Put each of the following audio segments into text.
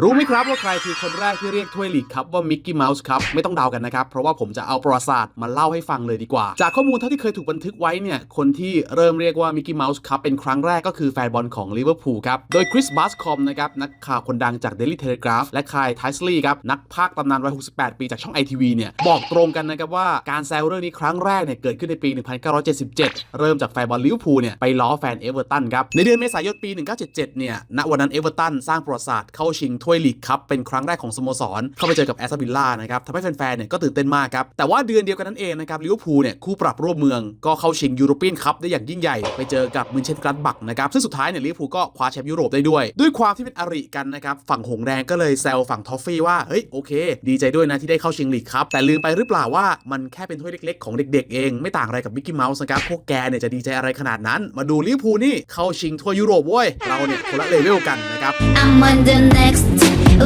รู้ไหมครับว่าใครคือคนแรกที่เรียกถ้วยลีกครับว่ามิกกี้เมาส์ครับไม่ต้องเดากันนะครับ เพราะว่าผมจะเอาประวัติศาสตร์มาเล่าให้ฟังเลยดีกว่า จากข้อมูลเท่าที่เคยถูกบันทึกไว้เนี่ย คนที่เริ่มเรียกว่ามิกกี้เมาส์ครับเป็นครั้งแรกก็คือแฟนบอลของลิเวอร์พูลครับ โดยคริสบัสคอมนะครับ นักข่าวคนดังจาก Daily Telegraph และคายไทสลีย์ครับ นักพากย์ตำนานวัย 68 ปีจากช่อง ITV เนี่ยบอกตรงกันนะครับว่าการแซวเรื่องนี้ครั้งแรกเนี่ยเกิดขึ้นในปี 1977 เริ่มจากแฟนบอลลิเวอร์พูลเนี่ยไปล้อแฟนเอเวอร์ตันครับในเดือนเมษายนปี 1977 เนี่ยณวันนั้นเอเวอร์ตันสร้างประวัติศาสตร์เข้าชิงถ้วยลีกครับเป็นครั้งแรกของสโมสร เข้าไปเจอกับแอสตันวิลล่านะครับทำให้แฟนๆเนี่ยก็ตื่นเต้นมากครับ แต่ว่าเดือนเดียวกันนั้นเองนะครับลิเวอร์พูลเนี่ยคู่ปรับร่วมเมืองก็เข้าชิงยูโรเปียนคัพได้อย่างยิ่งใหญ่ไปเจอกับมินเชนกรัดบักนะครับซึ่งสุดท้ายเนี่ยลิเวอร์พูลก็คว้าแชมป์ยุโรปได้ด้วย ด้วยความที่เป็นอริกันนะครับฝั่งหงแดงก็เลยแซวฝั่งทอฟฟี่ว่าเฮ้ยโอเค ดีใจด้วยนะที่ได้เข้าชิงลีกครับแต่ลืมไปหรือเปล่าว่ามันแค่เป็นถ้วยเล็กๆของเด็กๆเองไม่ต่างอะไรกับมิกกี้เมาส์นะครับพวกแกเนี่ยจะดีใจอะไรขนาดนั้น มาดูลิเวอร์พูลนี่เข้าชิงถ้วยยุโรปเว้ยเราเนี่ยคนละเลเวลกันนะครับ I'm on the next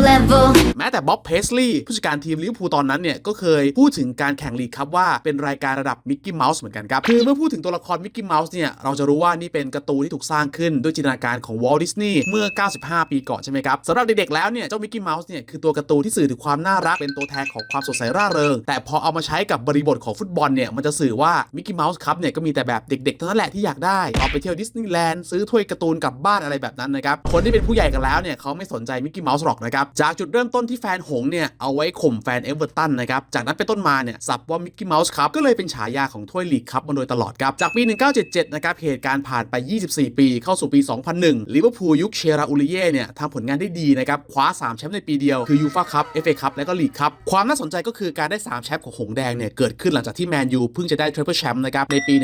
level. แม้แต่บ๊อบเพสลีย์ผู้จัดการทีมลิเวอร์พูลตอนนั้นเนี่ย ก็เคยพูดถึงการแข่งลีกครับว่าเป็นรายการระดับมิกกี้เมาส์เหมือนกันครับ คือเมื่อพูดถึงตัวละครมิกกี้เมาส์เนี่ย เราจะรู้ว่านี่เป็นการ์ตูนที่ถูกสร้างขึ้นด้วยจินตนาการของวอลดิสนีย์เมื่อ 95 ปีก่อนใช่ไหมครับสำหรับเด็กๆแล้วเนี่ยเจ้ามิกกี้เมาส์เนี่ยคือตัวการ์ตูนที่สื่อถึงความน่ารักเป็นตัวแทนของความสดใสร่าเริง แต่พอเอามาใช้กับบริบทของฟุตบอลเนี่ยมันจะสื่อว่ามิกกี้เมาส์ครับเนี่ยก็มีแต่แบบเด็กๆเท่านั้นแหละที่อยากได้ออกไปเที่ยวดิสนีย์แลนด์ซื้อถ้วยการ์ตูนกลับบ้านอะไรแบบนั้นนะครับคนที่เป็นผู้ใหญ่กันแล้วเนี่ยเขาไม่สนใจมิกกี้เมาส์หรอกนะครับจากจุดเริ่มต้นที่แฟนหงเนี่ยเอาไว้ข่มแฟนเอเวอร์ตันนะครับ จากนั้นเป็นต้นมาเนี่ยสับว่ามิกกี้เมาส์ครับก็เลยเป็นฉายาของถ้วยลีกครับมาโดยตลอดครับ จากปี 1977 นะครับเหตุการณ์ผ่านไป 24 ปีเข้าสู่ปี 2001ลิเวอร์พูลยุคเชราอูริเย่เนี่ยทำผลงานได้ดีนะครับคว้า 3 แชมป์ในปีเดียวคือยูฟ่าคัพเอฟเอคัพและก็ลีกครับความน่าสนใจก็คือการได้ 3 แชมป์ของหงแดงเนี่ยเกิดขึ้นหลังจากที่แมนยูเพิ่งจะได้ทริปเปิลแชมป์นะครับในปี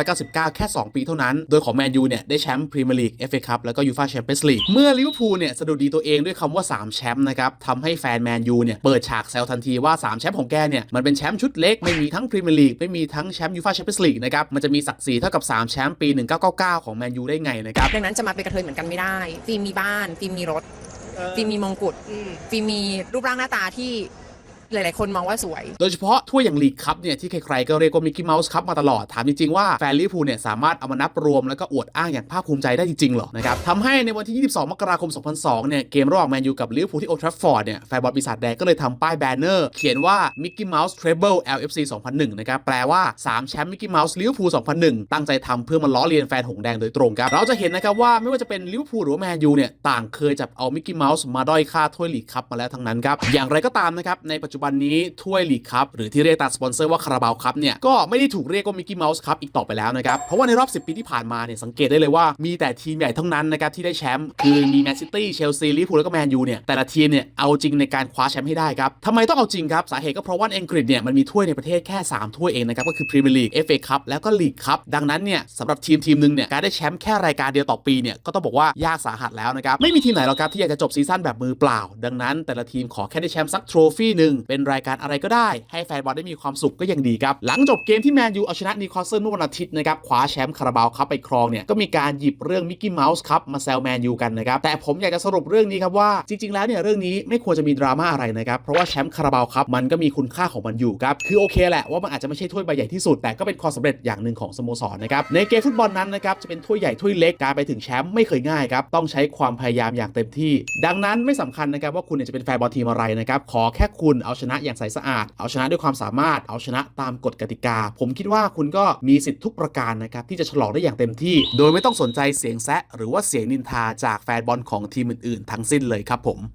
1999 แค่ 2 ปีเท่านั้น โดยของแมนยูเนี่ยได้แชมป์พรีเมียร์ลีกเอฟเอคัพแล้วก็ยูฟ่าแชมเปี้ยนส์ลีกเมื่อลิเวอร์พูลเนี่ยสะดุดีตัวเองด้วยคำว่า3แชมป์นะครับทำให้แฟนแมนยูเนี่ยเปิดฉากแซวทันทีว่า 3 แชมป์ของแกเนี่ยมันเป็นแชมป์ชุดเล็กไม่มีทั้งพรีเมียร์ลีกไม่มีทั้งแชมป์ยูฟ่าแชมเปี้ยนส์ลีกนะครับมันจะมีศักดิ์ศรีเท่ากับ 3 แชมป์ปี 1999 ของแมนยูได้ไงนะครับดังนั้นจะมาเป็นกระเทยเหมือนกันไม่ได้ฟิล์มมีบ้านฟิล์มมีรถฟิล์มมีมงกุฎฟิล์มมีรูปร่างหน้าตาที่ หลายๆ คนมองว่าสวย โดยเฉพาะถ้วยอย่างลีกคัพเนี่ยที่ใครๆก็เรียกว่ามิกกี้เมาส์คัพมาตลอด ถามจริง ๆ ว่าแฟนลิเวอร์พูลเนี่ยสามารถเอามานับรวมแล้วก็อวดอ้างอย่างภาคภูมิใจได้จริงๆหรอนะครับทำให้ในวันที่ 22 มกราคม 2002 เนี่ยเกมระหว่างแมนยูกับลิเวอร์พูลที่โอทรัฟฟอร์ดเนี่ยแฟนบอลปีศาจแดงก็เลยทำป้ายแบนเนอร์เขียนว่ามิกกี้เมาส์เทรเบิล LFC 2001 นะครับแปลว่า 3 แชมป์มิกกี้เมาส์ลิเวอร์พูล 2001 ตั้งใจทำเพื่อมาล้อเลียนแฟนหงแดงโดยตรงครับเราจะเห็นนะครับว่าไม่ว่าจะเป็นลิเวอร์พูลหรือว่าแมนยูเนี่ยต่างเคยจับเอามิกกี้เมาส์มาด้อยค่าถ้วยลีกคัพมาแล้วทั้งนั้นครับอย่างไรก็ตามนะครับในปัจจุบันนี้ถ้วยลีกคัพหรือที่เรียกตามสปอนเซอร์ว่าคาราบาวคัพเนี่ยก็ไม่ได้ถูกเรียกว่ามิกกี้เมาส์คัพอีกต่อไปแล้วนะครับ เพราะว่าในรอบ 10 ปีที่ผ่านมาเนี่ยสังเกตได้เลยว่ามีแต่ทีมใหญ่ทั้งนั้นนะครับที่ได้แชมป์คือมีแมนซิตี้เชลซีลิเวอร์พูลแล้วก็แมนยูเนี่ยแต่ละทีมเนี่ยเอาจริงในการคว้าแชมป์ให้ได้ครับทำไมต้องเอาจริงครับสาเหตุก็เพราะว่าอังกฤษเนี่ยมันมีถ้วยในประเทศแค่ 3 ถ้วยเองนะครับก็คือพรีเมียร์ลีกเอฟเอคัพแล้วก็ลีกคัพดังนั้นเนี่ยสำหรับทีมทีมหนึงเนี่ยการได้แชมป์แค่รายการเดียวต่อปีเนี่ยก็ต้องบอกว่ายากสาหัสแล้วนะครับไม่มีทีมไหนหรอกครับที่อยากจะจบซีซั่นแบบมือเปล่า ดังนั้นแต่ละทีมขอแค่ได้แชมป์สักโทรฟี่หนึ่งเป็นรายการอะไรก็ได้ ให้แฟนบอลได้มีความสุขก็ยังดีครับ หลังจบเกมที่แมนยูเอาชนะนิวคาสเซิลเมื่อวันอาทิตย์นะครับคว้าแชมป์คาราบาวคัพไปครองเนี่ยก็มีการหยิบเรื่องมิกกี้เมาส์ครับมาแซวแมนยูกันนะครับแต่ผมอยากจะสรุปเรื่องนี้ครับว่าจริง ๆ แล้วเนี่ยเรื่องนี้ไม่ควรจะมีดราม่าอะไรนะครับเพราะว่าแชมป์คาราบาวคัพมันก็มีคุณค่าของมันอยู่ครับคือโอเคแหละว่ามันอาจจะไม่ใช่ถ้วยใบใหญ่ที่สุดแต่ก็เป็นความสำเร็จอย่างหนึ่งของสโมสรนะครับในเกมฟุตบอลนั้นนะครับจะเป็นถ้วยใหญ่ถ้วยเล็กการไปถึงแชมป์ไม่เคยง่ายครับต้องใช้ความพยายามอย่างเต็มที่ ดังนั้นไม่สำคัญนะครับว่าคุณจะเป็นแฟนบอลทีมอะไรนะครับขอแค่คุณเอาชนะอย่างใสสะอาด เอาชนะด้วยความสามารถ เอาชนะตามกฎกติกา ผมคิดว่าคุณก็มีสิทธิ์ทุกประการนะครับที่จะฉลองได้อย่างเต็มที่ โดยไม่ต้องสนใจเสียงแซะหรือว่าเสียงนินทาจากแฟนบอลของทีมอื่นๆ ทั้งสิ้นเลยครับผม